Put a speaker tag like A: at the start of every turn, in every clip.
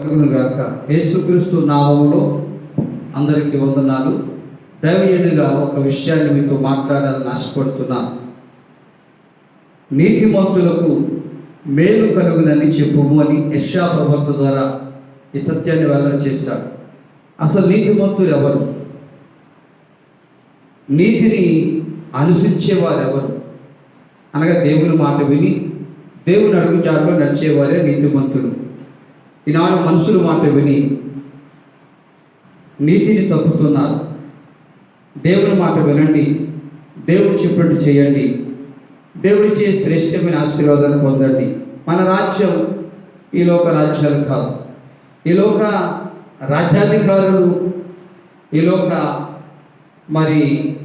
A: గాక యేసుక్రీస్తు నామంలో అందరికీ వందనాలు. దైవయుడిగా ఒక విషయాన్ని మీతో మాట్లాడాలని ఆశపడుతున్నా. నీతిమంతులకు మేలు కలుగునని చెప్పుము అని యశా ప్రవక్త ద్వారా ఈ సత్యాన్ని వెల్లడి చేశాడు. అసలు నీతిమంతులు ఎవరు? నీతిని అనుసరించేవారు ఎవరు అనగా దేవుని మాట విని దేవుని అడుగుజాడలో నడిచేవారే నీతిమంతులు. ఈనాడు మనుషుల మాట విని నీతిని తప్పుతున్నారు. దేవుని మాట వినండి. దేవుడు చెప్పినట్టు చేయండి. దేవుడిచ్చే శ్రేష్టమైన ఆశీర్వాదాన్ని పొందండి. మన రాజ్యం ఈ లోక రాజ్యాలు కాదు. ఈ లోక రాజ్యాధికారులు ఈ లోక మరి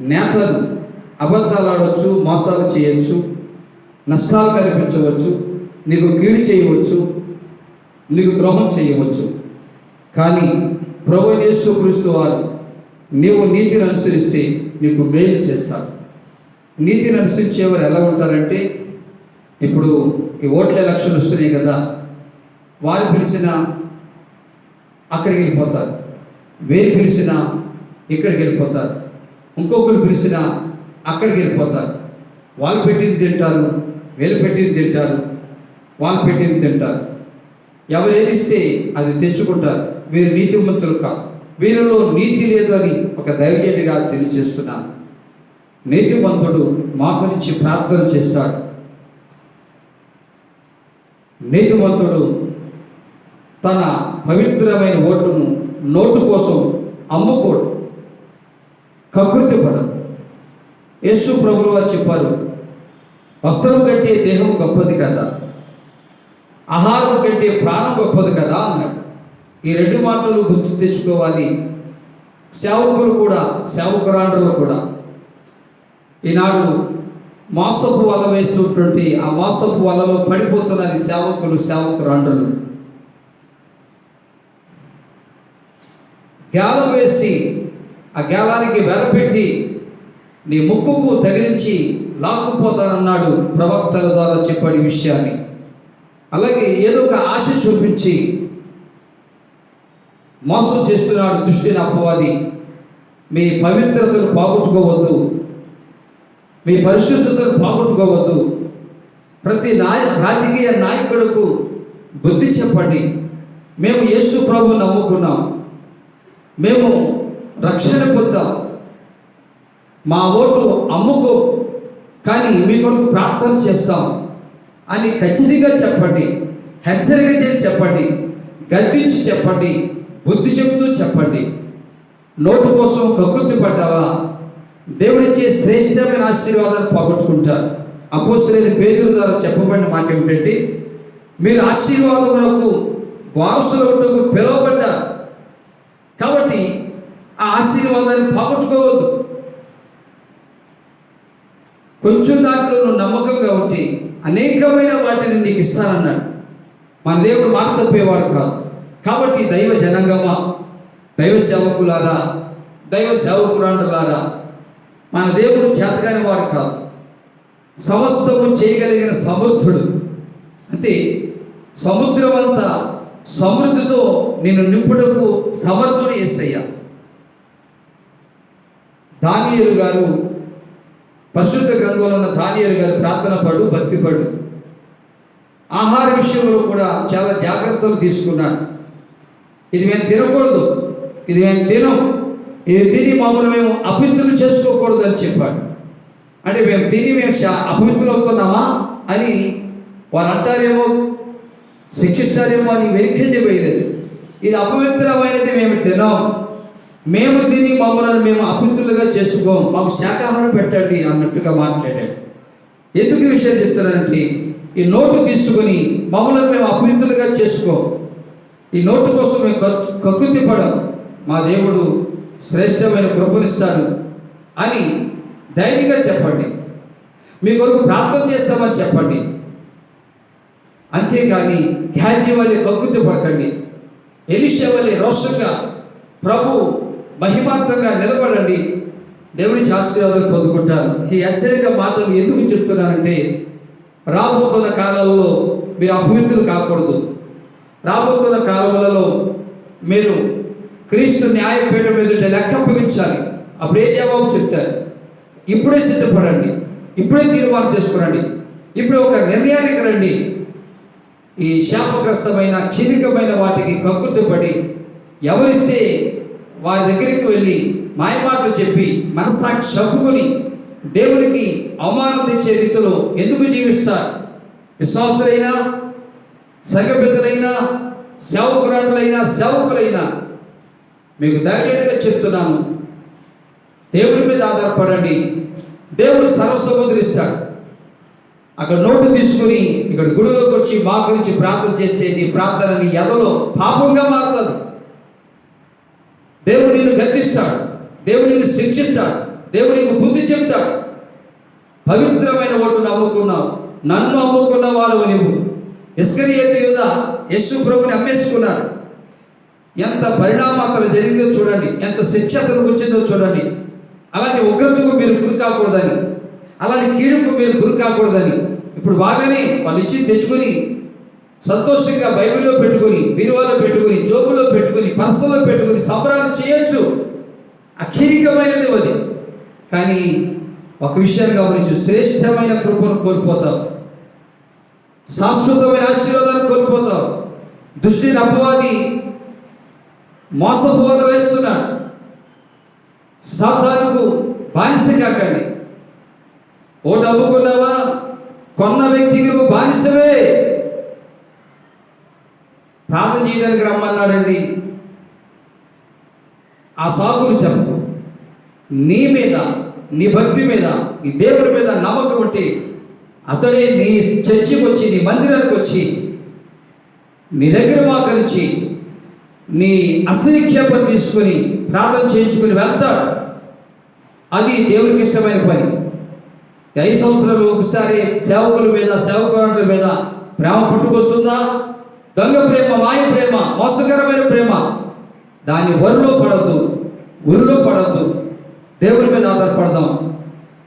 A: నేతలు అబద్ధాలు ఆడవచ్చు మోసాలు చేయొచ్చు నష్టాలు కల్పించవచ్చు నీకు కీడు చేయవచ్చు నీకు ద్రోహం చేయవచ్చు. కానీ ప్రభు యేసుక్రీస్తు వారు నీవు నీతిని అనుసరిస్తే నీకు మేలు చేస్తారు. నీతిని అనుసరించేవారు ఎలా ఉంటారంటే ఇప్పుడు ఈ ఓట్ల ఎలక్షన్ వస్తున్నాయి కదా వారు పిలిచిన అక్కడికి వెళ్ళిపోతారు. వేరు పిలిచిన ఇక్కడికి వెళ్ళిపోతారు. ఇంకొకరు పిలిచిన అక్కడికి వెళ్ళిపోతారు. వాళ్ళు పెట్టింది తింటారు వీళ్ళు పెట్టింది తింటారు వాళ్ళు పెట్టింది తింటారు. ఎవరు ఏది ఇస్తే అది తెచ్చుకుంటారు. వీరు నీతిమంతులు కాదు. వీరిలో నీతి లేదు అని ఒక దైవజనుడిగా తెలియజేస్తున్నాను నీతిమంతుడు మాకు నుంచి ప్రార్థన చేస్తాడు. నీతిమంతుడు తన పవిత్రమైన ఓటును నోటు కోసం అమ్ముకోడు. కకృతి పడడు యేసు ప్రభులు చెప్పారు వస్త్రం కంటే దేహం గొప్పది కదా. ఆహారం కంటే ప్రాణం గొప్పది కదా అన్నాడు. ఈ రెండు మాటలు గుర్తు తెచ్చుకోవాలి. సేవకులు కూడా సేవకురాండ్రులు కూడా. ఈనాడు మాసపు వల వేస్తున్నటువంటి ఆ మాసపు వలలో పడిపోతున్నది సేవకులు సేవకురాండ్రులు. గేలం వేసి ఆ గేలానికి వెరపెట్టి నీ ముక్కుకు తగిలించి లాక్కుపోతానన్నాడు ప్రవక్తల ద్వారా చెప్పాడు విషయాన్ని. అలాగే ఏదో ఒక ఆశ చూపించి మోసం చేస్తున్నాడు దృష్టిని అపవాది మీ పవిత్రతను పోగొట్టుకోవద్దు. మీ పరిశుద్ధతను పోగొట్టుకోవద్దు. ప్రతి నాయ రాజకీయ నాయకులకు బుద్ధి చెప్పండి. మేము యేసు ప్రభు నమ్ముకున్నాం. మేము రక్షణ పొందాం. మా ఓటు అమ్ముకో. కానీ మీ కొరకు ప్రార్థన చేస్తాం. అని ఖచ్చితంగా చెప్పండి. హెచ్చరిక చేసి చెప్పండి. గద్దించి చెప్పండి. బుద్ధి చెబుతూ చెప్పండి. నోటు కోసం కక్కుర్తి పడ్డావా? దేవుడిచ్చే శ్రేష్టమైన ఆశీర్వాదాన్ని పోగొట్టుకుంటారు. అపోసరైన పేదల ద్వారా చెప్పబడిన మాట ఏమిటంటే మీరు ఆశీర్వాదములకు వారసులకు పిలువబడ్డారు కాబట్టి ఆ ఆశీర్వాదాన్ని పోగొట్టుకోవద్దు. కొంచెం దాంట్లో నువ్వు నమ్మకంగా ఉంటే అనేకమైన వాటిని నీకు ఇస్తానన్నాడు. మన దేవుడు మాట తప్పేవాడు కాదు. కాబట్టి దైవ జనంగమా దైవ సేవకులారా దైవ సేవకురాండలారా మన దేవుడు చేతకాని వాడు కాదు. సమస్తము చేయగలిగిన సమర్థుడు. అంటే సముద్రం అంతా సమృద్ధితో నేను నింపుటకు సమర్థుడు ఎస్సయ్యా దానియలు గారు పరిశుద్ధ గ్రంథంలో ఉన్న దానియేలు గారు ప్రార్థన పడు భక్తి పడు. ఆహార విషయంలో కూడా చాలా జాగ్రత్తలు తీసుకున్నాడు ఇది మేము తినకూడదు ఇది మేము తినం ఇది తిని మామూలు మేము అపవిత్రులు చేసుకోకూడదు అని చెప్పాడు. అంటే మేము తిని మేము అభివృద్ధులు అపవిత్రులు అవుతున్నామా అని వారు అంటారేమో శిక్షిస్తారేమో అని వెనుకంజ వేయలేదు. ఇది అపవిత్రమైనది మేము తినాం. మేము తిని మమ్మల్ని మేము అపవిత్రులుగా చేసుకోం మాకు శాకాహారం పెట్టండి అన్నట్టుగా మాట్లాడాడు. ఎందుకు ఈ విషయం చెప్తానంటే ఈ నోటు తీసుకుని మమ్మల్ని మేము అపవిత్రులుగా చేసుకో. ఈ నోటు కోసం మేము కక్- కకృతి పడం మా దేవుడు శ్రేష్టమైన కృపనిస్తాడు అని ధైర్యంగా చెప్పండి. మీ కొరకు ప్రార్థన చేస్తామని చెప్పండి. అంతేకాని ఘ్యాజీ వల్లే కకృతి పడకండి. ఎలిష వల్లే రోషంగా ప్రభు మహిమార్థంగా నిలబడండి. దేవుని ఆశీర్వాదాలు పొందుకుంటారు. ఈ హెచ్చరిక మాటలు ఎందుకు చెప్తున్నారంటే రాబోతున్న కాలంలో మీరు అభివృద్ధులు కాకూడదు. రాబోతున్న కాలములలో మీరు క్రీస్తు న్యాయపీఠం ఎదుట లెక్క అప్పగించాలి అప్పుడు ఏ జవాబు చెప్తారు? ఇప్పుడే సిద్ధపడండి. ఇప్పుడే తీర్మానం చేసుకురండి. ఇప్పుడు ఒక నిర్ణయానికి రండి. ఈ శాపగ్రస్తమైన క్షీణికమైన వాటికి కక్కుతుపడి ఎవరిస్తే వారి దగ్గరికి వెళ్ళి మాయమాటలు చెప్పి మనసాక్షి చంపుకొని దేవునికి అవమానం తెచ్చే రీతిలో ఎందుకు జీవిస్తారు? విశ్వాసులైనా సంఘ పెద్దలైనా సేవకురాళ్ళైనా సేవకులైనా మీకు ధైర్యంగా చెప్తున్నాను దేవుడి మీద ఆధారపడండి. దేవుడు సర్వసముద్రిస్తాడు అక్కడ నోటు తీసుకుని ఇక్కడ గుడిలోకి వచ్చి మాకు ప్రార్థన చేస్తే నీ ప్రార్థన నీ ఎదలో పాపంగా మారుతుంది. దేవుడు నిన్ను గద్దిస్తాడు. దేవుడు నిన్ను శిక్షిస్తాడు. దేవుడు నీకు బుద్ధి చెప్తాడు. పవిత్రమైన ఓటు నమ్ముకున్నావు. నన్ను అమ్ముకున్న వాడు నువ్వు ఇస్కరియేతు యూద యశు ప్రభుని అమ్మేసుకున్నాడు. ఎంత పరిణామాతలు జరిగిందో చూడండి. ఎంత శిక్షతను వచ్చిందో చూడండి. అలాంటి ఉగ్రతకు మీరు గురి కాకూడదని. అలాంటి కీడుకు మీరు గురి కాకూడదని. ఇప్పుడు బాగానే వాళ్ళు ఇచ్చి తెచ్చుకొని సంతోషంగా బైబిల్లో పెట్టుకుని మనసులో పెట్టుకుని పెట్టుకొని సంబరాలు చేయొచ్చు. అక్షరికమైనది అది. కానీ ఒక విషయాన్ని గమనించు. శ్రేష్టమైన కృపను కోల్పోతాం శాశ్వతమైన ఆశీర్వాదాన్ని కోల్పోతాం దృష్టిని అపవాది మోసపోలు వేస్తున్నాడు సాతానుకు బానిస కాకండి. ఓటు అమ్ముకున్నావా? కొన్న వ్యక్తికి నువ్వు బానిసవే. ప్రార్థన చేయడానికి రమ్మన్నాడండి. ఆ సాగులు చెప్పు నీ మీద నీ భక్తి మీద నీ దేవుడి మీద నమ్మకం ఉంటే అతడే నీ చర్చికి వచ్చి నీ మందిరానికి వచ్చి నీ దగ్గర మాకరించి నీ అస్త్రనిక్షేపం తీసుకొని ప్రార్థన చేయించుకుని వెళ్తాడు. అది దేవుడికి ఇష్టమైన పని. ఐదు సంవత్సరాలు ఒకసారి సేవకుల మీద సేవకుల మీద ప్రేమ పుట్టుకొస్తుందా? దొంగ ప్రేమ మాయ ప్రేమ మోసకరమైన ప్రేమ. దాన్ని వరిలో పడద్దు ఉరిలో పడద్దు దేవుని మీద ఆధారపడదాం.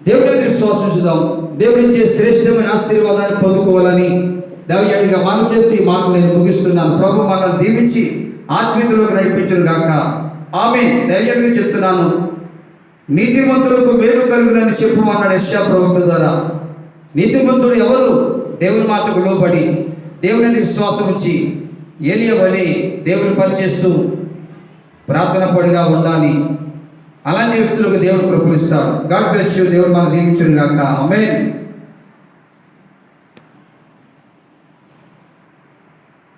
A: దేవుని మీద విశ్వాసం చూద్దాం దేవునిచ్చే శ్రేష్టమైన ఆశీర్వాదాన్ని పొందుకోవాలని దైవజనుడిగా మనం చేస్తూ ఈ మాటలు నేను ముగిస్తున్నాను. ప్రభు మనల్ని దీవించి ఆత్మీయతలోకి నడిపించను గాక. ఆమె ధైర్యంగా చెప్తున్నాను. నీతిమంతులకు మేలు కలుగునని చెప్పుమన్నాడు యశ్యా ప్రవక్త ద్వారా. నీతిమంతుడు ఎవరు? దేవుని మాటకు లోబడి దేవుని విశ్వాసం ఉంచి ఏలియ దేవుని పనిచేస్తూ ప్రార్థన పడిగా ఉండాలి. అలాంటి వ్యక్తులకు దేవుడు కృపణిస్తాడు గాడ్ బ్లెస్ యూ దేవుడు మనం దీవించుగాక గాక